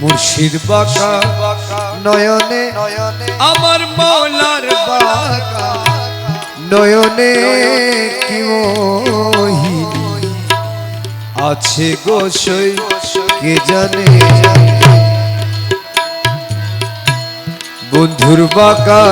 মুর্শিদ বাঁকা নয়নে আমার মৌলার বাঁকা নয়নে কি মোহিনী আছে গোসই কে জানে? বন্ধুর বাঁকা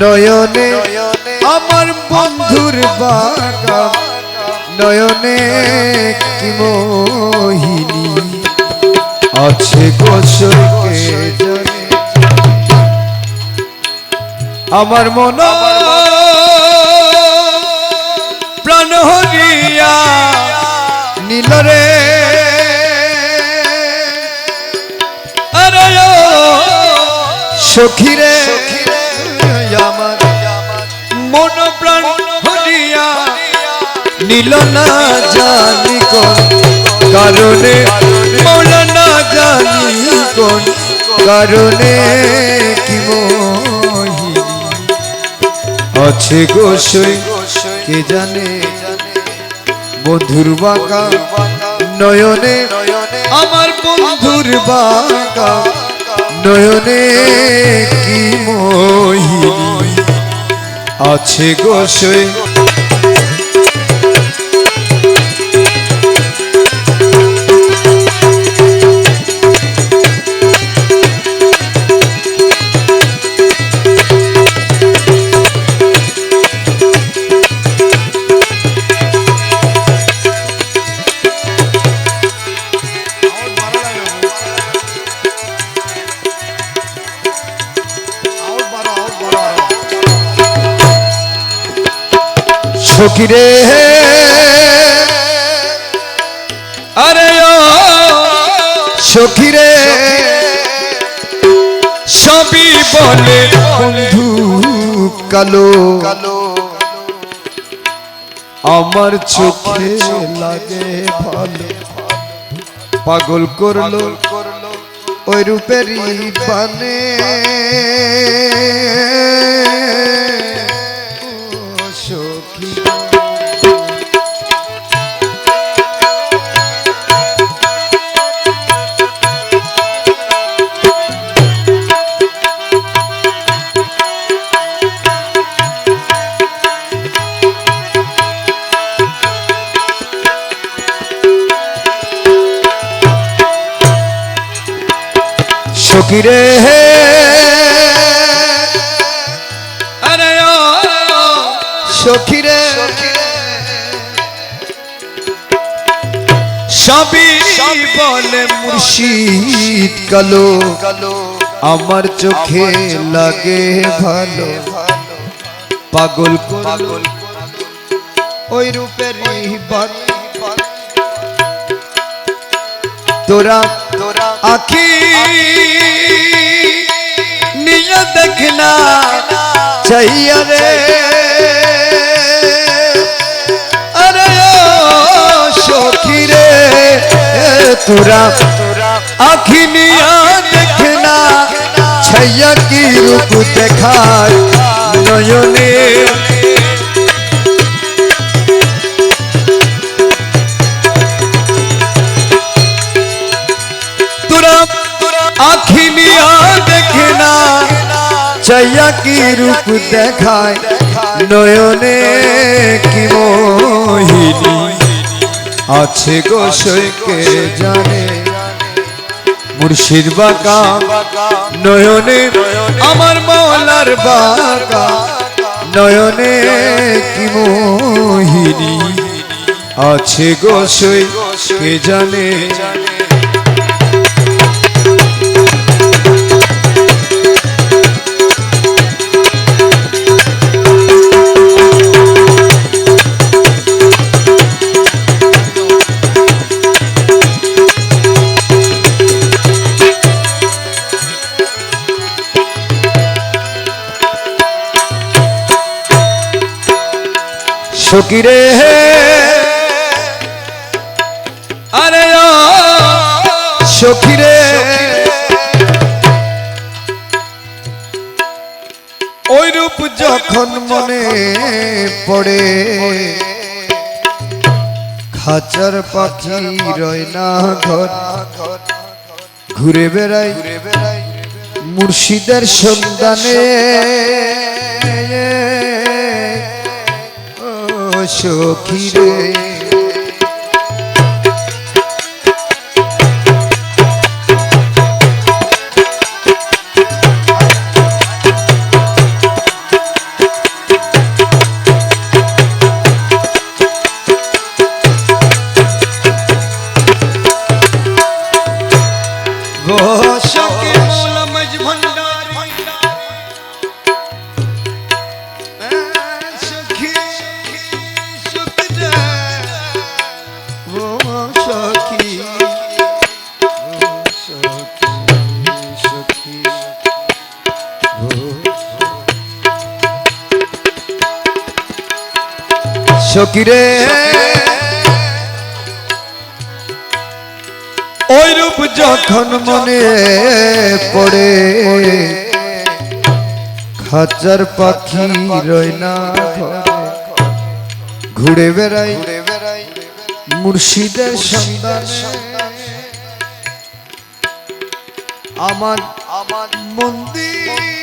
নয়নে আমার বন্ধুর বাঁকা নয়নে কি মোহিনী আছে গোসই কে জানে? আমার মন প্রাণ হরিয়া নীলরে আরে ও। সখীরে আমার মন প্রাণ হরিয়া। নীল না জানি কারণে মৌলা না জানি কোন কারণে কি মোহিনী আছে গোসই কে জানে? বন্ধুর বাঁকা, নয়নে, আমার বন্ধুর বাঁকা, নয়নে কি মোহিনী আছে গোসই সখিরে আরে সখিরে। সবই বলে বন্ধু কালো। কালো আমার চোখে লাগে ভালো। পাগল করল ওই রূপেরই পানে সখিরে। সবই বলে মুর্শিদ কালো, আমার চোখে লাগে ভালো। পাগল পাগল ওই রূপের তোরা তোরা আখি নিয়ে দেখনা চাইয়া রে। ও সখী রে তোরা আখি নিয়ে দেখনা ছাইয়া কি রূপ দেখায় নয়নে তোরা আখি নিয়া দেখে না আছে গো সৈকে জানে। মুর্শিদ বাঁকা নয়নে আমার মলার বাঁকা নয়নে কি মোহিনী? আছে গোসই কে জানে। সকিরে আরে সখিরে ওই রূপ যখন মনে পড়ে, খাঁচার পাখি রয় না ঘর, ঘুরে বেড়াই মুর্শিদের সন্ধানে। সখী রে সখী রে ওই রূপ যখন মনে পড়ে, খাঁচার পাখি রয় না। ঘুরে বেড়াই মুর্শিদের সন্ধানে আমার আমার মন্দির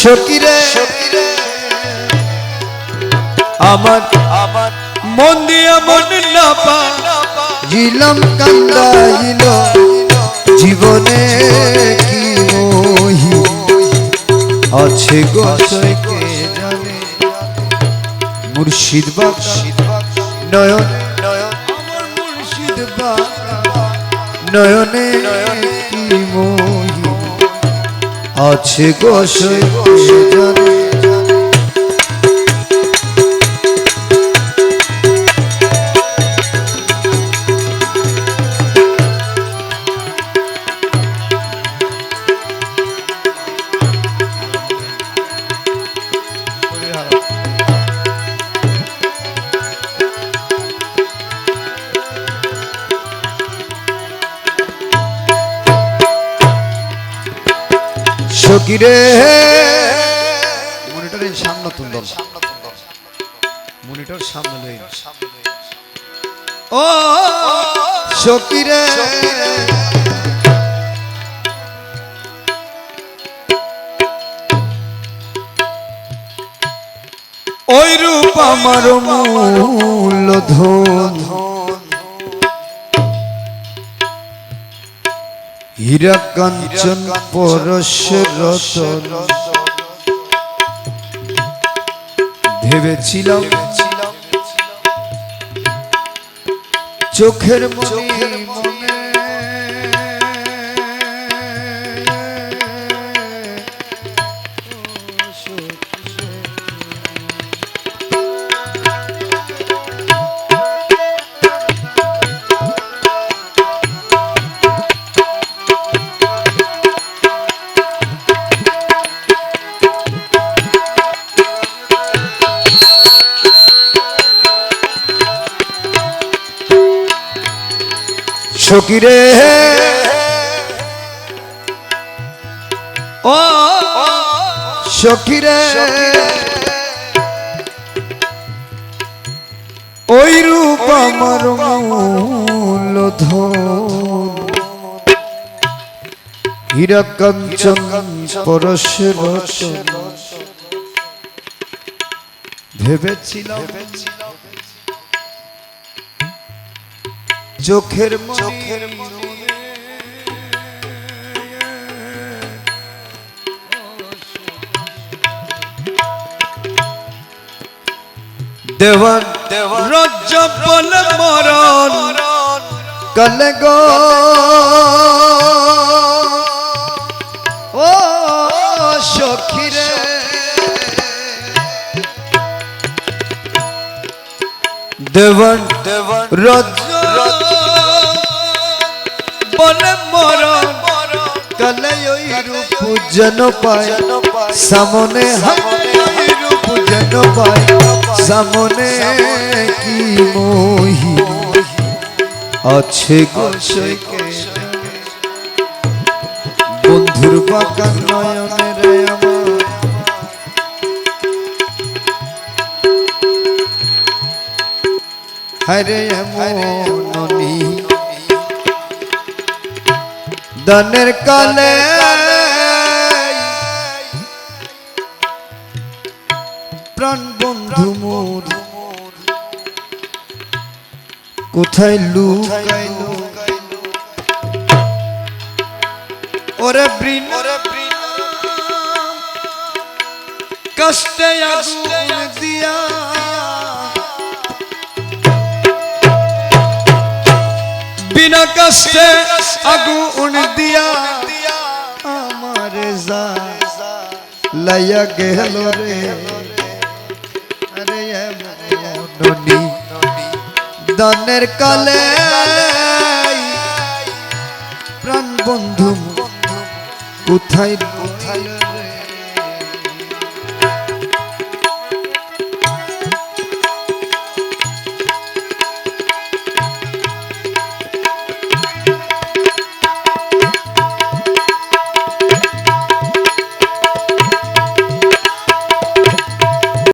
সকিরে আমার আমার মন দিয়া মন না পা। জিলাম কান্দাইল জীবনে কি মোহি? আছে গোসকে জানে? মুর্শিদ বাবা নয়ন আমার মুর্শিদ নয়নে মোহি আছে গো জানে সকিরে মনিটরের সামনে তুন্দর মনিটর সামনে ও সকিরে ওই রূপ আমার মূলধন। হীরা কাঞ্চন পরশ রতন। ভেবেছিলাম চোখের মনি সকিরে ও সকিরে ওই রূপ আমার মূলধন হীরা কাঞ্চন পরশ রতন ভেবেছিলাম চোখের চোখের দেওয়ান দেওয়ান। রজ্জ বল মরণ। কলে গো। দেওয়ান দেওয়ান। রজ্জ বলে মরণ কলে ওই রূপ যেন পায়। সামনে রূপ যেন পায়। সামনে কি মোহি আছে গোসকে বন্ধুর বাঁকা নয়নের আমার হরে এমনি দানের কালে প্রাণ বন্ধু মোর। কোথায় লুকাইলো? ওরে বৃণ। কষ্টে আগুন দিয়া বিনা কষ্টে আগুন দিয়া আমার যা লাইয়া গেল রে। আরে ননি দানের কালে প্রাণ বন্ধু কোথায় কোথায়